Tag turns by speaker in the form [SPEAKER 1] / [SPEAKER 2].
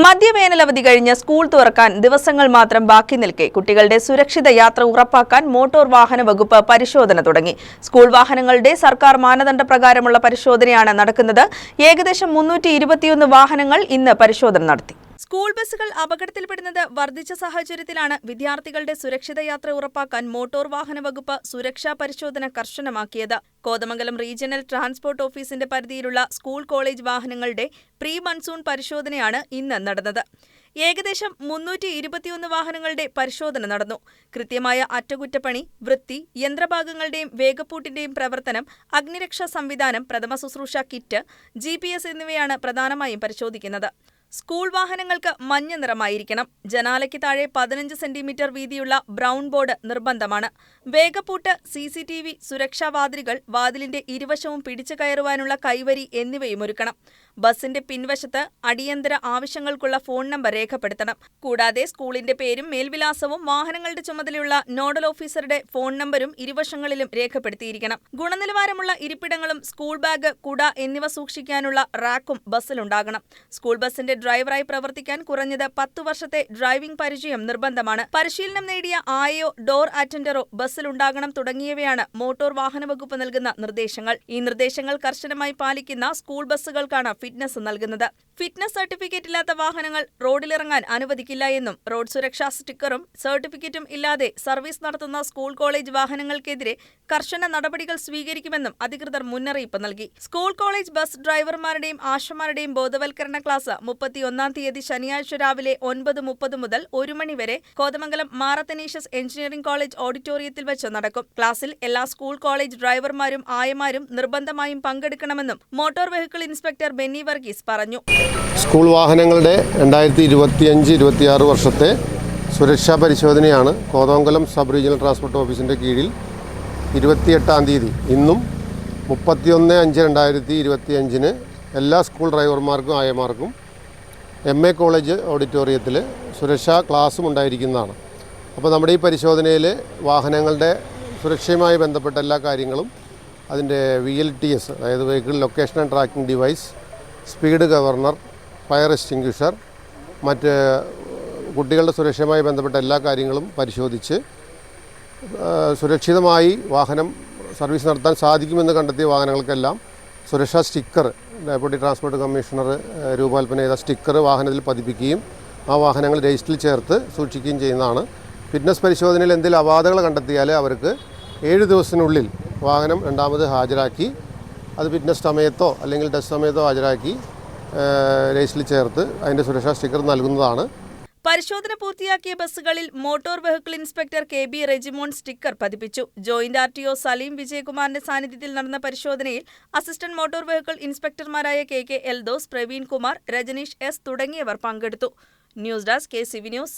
[SPEAKER 1] മദ്യവേനലവധി കഴിഞ്ഞ് സ്കൂൾ തുറക്കാൻ ദിവസങ്ങൾ മാത്രം ബാക്കി നിൽക്കെ കുട്ടികളുടെ സുരക്ഷിത യാത്ര ഉറപ്പാക്കാൻ മോട്ടോർ വാഹന വകുപ്പ് പരിശോധന തുടങ്ങി. സ്കൂൾ വാഹനങ്ങളുടെ സർക്കാർ മാനദണ്ഡ പ്രകാരമുള്ള പരിശോധനയാണ് നടക്കുന്നത്. ഏകദേശം മുന്നൂറ്റി വാഹനങ്ങൾ ഇന്ന് പരിശോധന നടത്തി. സ്കൂൾ ബസ്സുകൾ അപകടത്തിൽപ്പെടുന്നത് വർദ്ധിച്ച സാഹചര്യത്തിലാണ് വിദ്യാർത്ഥികളുടെ സുരക്ഷിത യാത്ര ഉറപ്പാക്കാൻ മോട്ടോർ വാഹന വകുപ്പ് സുരക്ഷാ പരിശോധന കർശനമാക്കിയത്. കോതമംഗലം റീജിയണൽ ട്രാൻസ്പോർട്ട് ഓഫീസിന്റെ പരിധിയിലുള്ള സ്കൂൾ കോളേജ് വാഹനങ്ങളുടെ പ്രീ മൺസൂൺ പരിശോധനയാണ് ഇന്ന് നടന്നത്. ഏകദേശം മുന്നൂറ്റി ഇരുപത്തിയൊന്ന് വാഹനങ്ങളുടെ പരിശോധന നടന്നു. കൃത്യമായ അറ്റകുറ്റപ്പണി വൃത്തി യന്ത്രഭാഗങ്ങളുടെയും വേഗപ്പൂട്ടിന്റെയും പ്രവർത്തനം അഗ്നിരക്ഷാ സംവിധാനം പ്രഥമ ശുശ്രൂഷ കിറ്റ് ജി എന്നിവയാണ് പ്രധാനമായും പരിശോധിക്കുന്നത്. സ്കൂൾ വാഹനങ്ങൾക്ക് മഞ്ഞ നിറമായിരിക്കണം. ജനാലയ്ക്ക് താഴെ പതിനഞ്ച് സെന്റിമീറ്റർ വീതിയുള്ള ബ്രൗൺ ബോർഡ് നിർബന്ധമാണ്. വേഗപ്പൂട്ട് സി സി ടി വി സുരക്ഷാ വാതിലുകൾ വാതിലിന്റെ ഇരുവശവും പിടിച്ചു കയറുവാനുള്ള കൈവരി എന്നിവയും ഒരുക്കണം. ബസിന്റെ പിൻവശത്ത് അടിയന്തര ആവശ്യങ്ങൾക്കുള്ള ഫോൺ നമ്പർ രേഖപ്പെടുത്തണം. കൂടാതെ സ്കൂളിന്റെ പേരും മേൽവിലാസവും വാഹനങ്ങളുടെ ചുമതലയുള്ള നോഡൽ ഓഫീസറുടെ ഫോൺ നമ്പരും ഇരുവശങ്ങളിലും രേഖപ്പെടുത്തിയിരിക്കണം. ഗുണനിലവാരമുള്ള ഇരിപ്പിടങ്ങളും സ്കൂൾ ബാഗ് കുട എന്നിവ സൂക്ഷിക്കാനുള്ള റാക്കും ബസ്സിലുണ്ടാകണം. സ്കൂൾ ബസിന്റെ ഡ്രൈവറായി പ്രവർത്തിക്കാൻ കുറഞ്ഞത് പത്ത് വർഷത്തെ ഡ്രൈവിംഗ് പരിചയം നിർബന്ധമാണ്. പരിശീലനം നേടിയ ആയോ ഡോർ അറ്റൻഡറോ ബസ്സിലുണ്ടാകണം തുടങ്ങിയവയാണ് മോട്ടോർ വാഹന വകുപ്പ് നൽകുന്ന നിർദ്ദേശങ്ങൾ. ഈ നിർദ്ദേശങ്ങൾ കർശനമായി പാലിക്കുന്ന സ്കൂൾ ബസ്സുകൾക്കാണ് ഫിറ്റ്നസ് നൽകുന്നത്. ഫിറ്റ്നസ് സർട്ടിഫിക്കറ്റ് ഇല്ലാത്ത വാഹനങ്ങൾ റോഡിലിറങ്ങാൻ അനുവദിക്കില്ല എന്നും റോഡ് സുരക്ഷാ സ്റ്റിക്കറും സർട്ടിഫിക്കറ്റും ഇല്ലാതെ സർവീസ് നടത്തുന്ന സ്കൂൾ കോളേജ് വാഹനങ്ങൾക്കെതിരെ കർശന നടപടികൾ സ്വീകരിക്കുമെന്നും അധികൃതർ മുന്നറിയിപ്പ് നൽകി. സ്കൂൾ കോളേജ് ബസ് ഡ്രൈവർമാരുടെയും ആശമാരുടെയും ബോധവൽക്കരണ ക്ലാസ് മുപ്പത്തിയൊന്നാം തീയതി ശനിയാഴ്ച രാവിലെ ഒൻപത് മുപ്പത് മുതൽ ഒരു മണിവരെ കോതമംഗലം മാറത്തനീഷ്യസ് എഞ്ചിനീയറിംഗ് കോളേജ് ഓഡിറ്റോറിയത്തിൽ വെച്ച് നടക്കും. ക്ലാസ്സിൽ എല്ലാ സ്കൂൾ കോളേജ് ഡ്രൈവർമാരും ആയമാരും നിർബന്ധമായും പങ്കെടുക്കണമെന്നും motor vehicle inspector Benny Varghese പറഞ്ഞു.
[SPEAKER 2] സ്കൂൾ വാഹനങ്ങളുടെ രണ്ടായിരത്തി ഇരുപത്തിയഞ്ച് ഇരുപത്തിയാറ് വർഷത്തെ സുരക്ഷാ പരിശോധനയാണ് കോതമംഗലം സബ് റീജിയണൽ ട്രാൻസ്പോർട്ട് ഓഫീസിന്റെ കീഴിൽ ഇരുപത്തിയെട്ടാം തീയതി. ഇന്നും മുപ്പത്തിയൊന്ന് അഞ്ച് രണ്ടായിരത്തി ഇരുപത്തിയഞ്ചിന് എല്ലാ സ്കൂൾ ഡ്രൈവർമാർക്കും ആയമാർക്കും എം എ കോളേജ് ഓഡിറ്റോറിയത്തിൽ സുരക്ഷാ ക്ലാസ്സും ഉണ്ടായിരിക്കുന്നതാണ്. അപ്പോൾ നമ്മുടെ ഈ പരിശോധനയിൽ വാഹനങ്ങളുടെ സുരക്ഷയുമായി ബന്ധപ്പെട്ട എല്ലാ കാര്യങ്ങളും അതിന്റെ വി എൽ ടി എസ് അതായത് vehicle location and tracking device speed governor fire extinguisher മറ്റ് കുട്ടികളുടെ സുരക്ഷയുമായി ബന്ധപ്പെട്ട എല്ലാ കാര്യങ്ങളും പരിശോധിച്ച് സുരക്ഷിതമായി വാഹനം സർവീസ് നടത്താൻ സാധിക്കുമെന്ന് കണ്ടെത്തിയ വാഹനങ്ങൾക്കെല്ലാം സുരക്ഷാ സ്റ്റിക്കർ ഡെപ്യൂട്ടി ട്രാൻസ്പോർട്ട് കമ്മീഷണർ രൂപകൽപ്പന ചെയ്ത സ്റ്റിക്കർ വാഹനത്തിൽ പതിപ്പിക്കുകയും ആ വാഹനങ്ങൾ രജിസ്റ്ററിൽ ചേർത്ത് സൂക്ഷിക്കുകയും ചെയ്യുന്നതാണ്. ഫിറ്റ്നസ് പരിശോധനയിൽ എന്തെങ്കിലും അപാധകൾ കണ്ടെത്തിയാൽ അവർക്ക് ഏഴ് ദിവസത്തിനുള്ളിൽ വാഹനം രണ്ടാമത് ഹാജരാക്കി അത് ഫിറ്റ്നസ് സമയത്തോ അല്ലെങ്കിൽ ടെസ്റ്റ് സമയത്തോ ഹാജരാക്കി രജിസ്റ്ററിൽ ചേർത്ത് അതിന്റെ സുരക്ഷാ സ്റ്റിക്കർ നൽകുന്നതാണ്.
[SPEAKER 1] പരിശോധന പൂർത്തിയാക്കിയ ബസ്സുകളിൽ motor vehicle inspector K B Regimon sticker പതിപ്പിച്ചു. Joint R T O Saleem വിജയകുമാറിന്റെ സാന്നിധ്യത്തിൽ നടന്ന പരിശോധനയിൽ assistant motor vehicle ഇൻസ്പെക്ടർമാരായ K K Eldhos Praveen Kumar Rajaneesh S തുടങ്ങിയവർ പങ്കെടുത്തു. News desk K C V news.